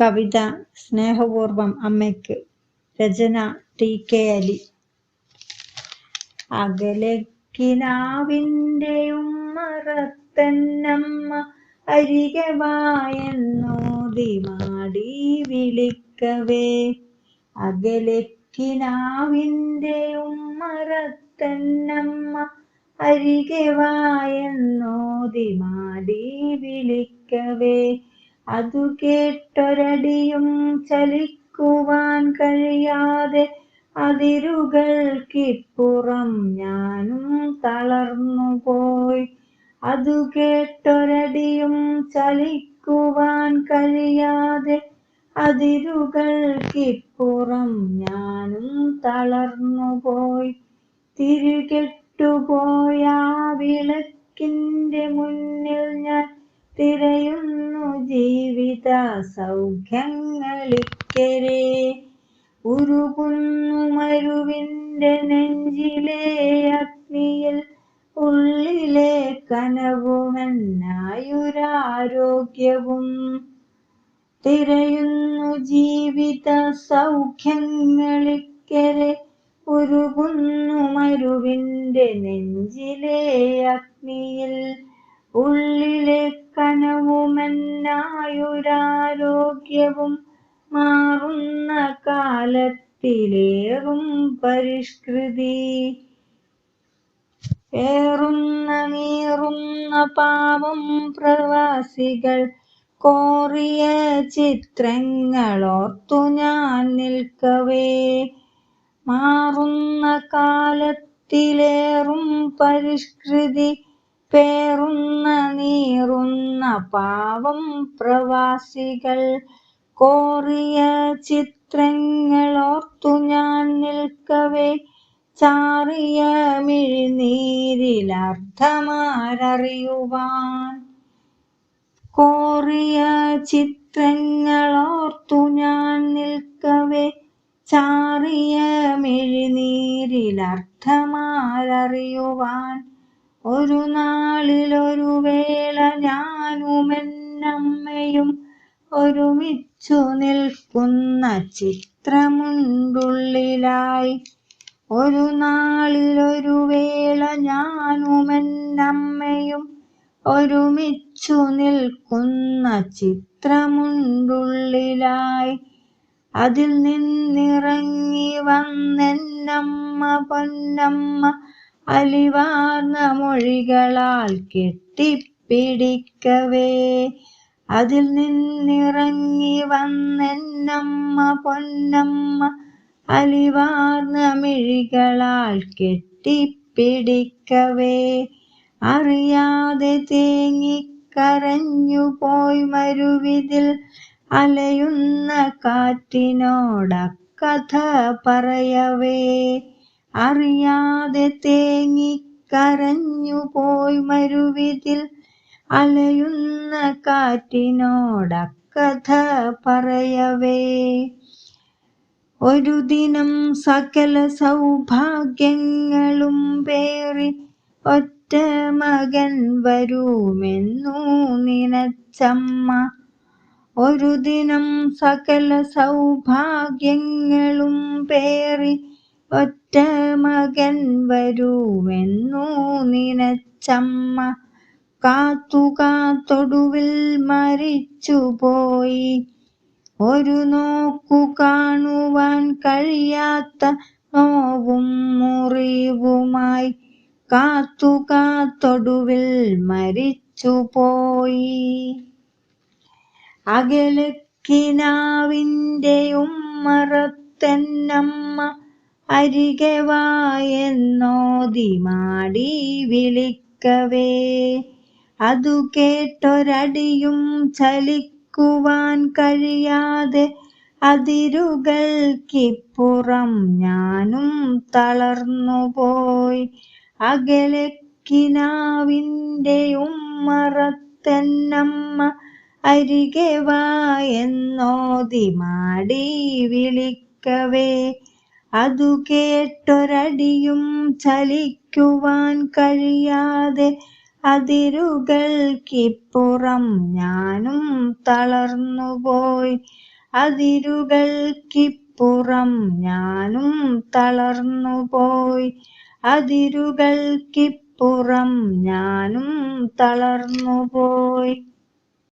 കവിത സ്നേഹപൂർവം അമ്മയ്ക്ക്. രചന ടി കെ അലി. അകലക്കിനാവിന്റെ ഉമ്മറത്തന്നമ്മ അരികെ വായെന്നോതി മാടി വിളിക്കവേ. അകലക്കിനാവിന്റെ ഉമ്മറത്തന്നമ്മ അരികെ വായെന്നോതി മാടി വിളിക്കവേ. അതു കേട്ടൊരടിയും ചലിക്കുവാൻ കഴിയാതെ അതിരുകൾക്കിപ്പുറം ഞാനും തളർന്നുപോയി. അതു കേട്ടൊരടിയും ചലിക്കുവാൻ കഴിയാതെ അതിരുകൾക്കിപ്പുറം ഞാനും തളർന്നുപോയി. തിരികെട്ടുപോയ വിളക്കിന്റെ മുന്നിൽ ഞാൻ തിരയുന്നു. ജീവിത സൗഖ്യങ്ങളിക്കരെ ഉരുകുന്നു മരുവിന്റെ നെഞ്ചിലെ അഗ്നിയിൽ ഉള്ളിലെ കനവുമെന്നായുരാരോഗ്യവും തിരയുന്നു ജീവിത സൗഖ്യങ്ങളിക്കരെ ഉരുകുന്നു മരുവിന്റെ നെഞ്ചിലെ അഗ്നിയിൽ ഉള്ളിലെ കനവുമെന്നായുരാരോഗ്യവും മാറുന്ന കാലത്തിലേറും പരിഷ്കൃതി. ഏറുന്ന നീറുന്ന പാവം പ്രവാസികൾ കോറിയ ചിത്രങ്ങളോർത്തു ഞാൻ നിൽക്കവേ. മാറുന്ന കാലത്തിലേറും പരിഷ്കൃതി പേറുന്ന നീറുന്ന പാവം പ്രവാസികൾ കോറിയ ചിത്രങ്ങളോർത്തു ഞാൻ നിൽക്കവേ. ചാറിയ മിഴിനീരിലർദ്ധമാരറിയുവാൻ കോറിയ ചിത്രങ്ങളോർത്തു ഞാൻ ഞാനുമെന്നമ്മയും ഒരുമിച്ചു നിൽക്കുന്ന ചിത്രമുണ്ടുള്ളിലായി. ഒരു നാളിലൊരു വേള ഞാനുമെന്നമ്മയും ഒരുമിച്ചു നിൽക്കുന്ന ചിത്രമുണ്ടുള്ളിലായി. അതിൽ നിന്നിറങ്ങി വന്നെന്നമ്മ പൊന്നമ്മ അലിവാർന്ന മൊഴികളാൽ കെട്ടിപ്പിടിക്കവേ അതിൽ നിന്നിറങ്ങി വന്നെന്നമ്മ പൊന്നമ്മ അലിവാർന്ന മിഴികളാൽ കെട്ടിപ്പിടിക്കവേ. അറിയാതെ തേങ്ങിക്കരഞ്ഞു പോയി മരുവിതിൽ അലയുന്ന കാറ്റിനോടക്കഥ പറയവേ. അറിയാതെ തേങ്ങിക്കരഞ്ഞു പോയി മരുവിതിൽ അലയുന്ന കാറ്റിനോടക്കഥ പറയവേ. ഒരു ദിനം സകല സൗഭാഗ്യങ്ങളും പേറി ഒറ്റ മകൻ വരുമെന്നു നിനച്ചമ്മ. ഒരു ദിനം സകല സൗഭാഗ്യങ്ങളും പേറി ഒറ്റ മകൻ വരുമെന്നു നിനച്ചമ്മ. കാത്തു കാത്തൊടുവിൽ മരിച്ചുപോയി. ഒരു നോക്കു കാണുവാൻ കഴിയാത്ത നോവും മുറിവുമായി കാത്തുകാത്തൊടുവിൽ മരിച്ചുപോയി. അകലക്കിനാവിന്റെ ഉമ്മറത്തെന്നമ്മ അരികെ വായെന്നോതി മാടി വിളിക്കവേ. അതു കേട്ടൊരടിയും ചലിക്കുവാൻ കഴിയാതെ അതിരുകൾക്കിപ്പുറം ഞാനും തളർന്നുപോയി. അകലക്കിനാവിന്റെ ഉമ്മറത്തെന്നമ്മ അരികെ വായെന്നോതി മാടി വിളിക്കവേ. അതു കേട്ടൊരടിയും ചലിക്കുവാൻ കഴിയാതെ അതിരുകൾക്കിപ്പുറം ഞാനും തളർന്നുപോയി. അതിരുകൾക്കിപ്പുറം ഞാനും തളർന്നുപോയി. അതിരുകൾക്കിപ്പുറം ഞാനും തളർന്നുപോയി.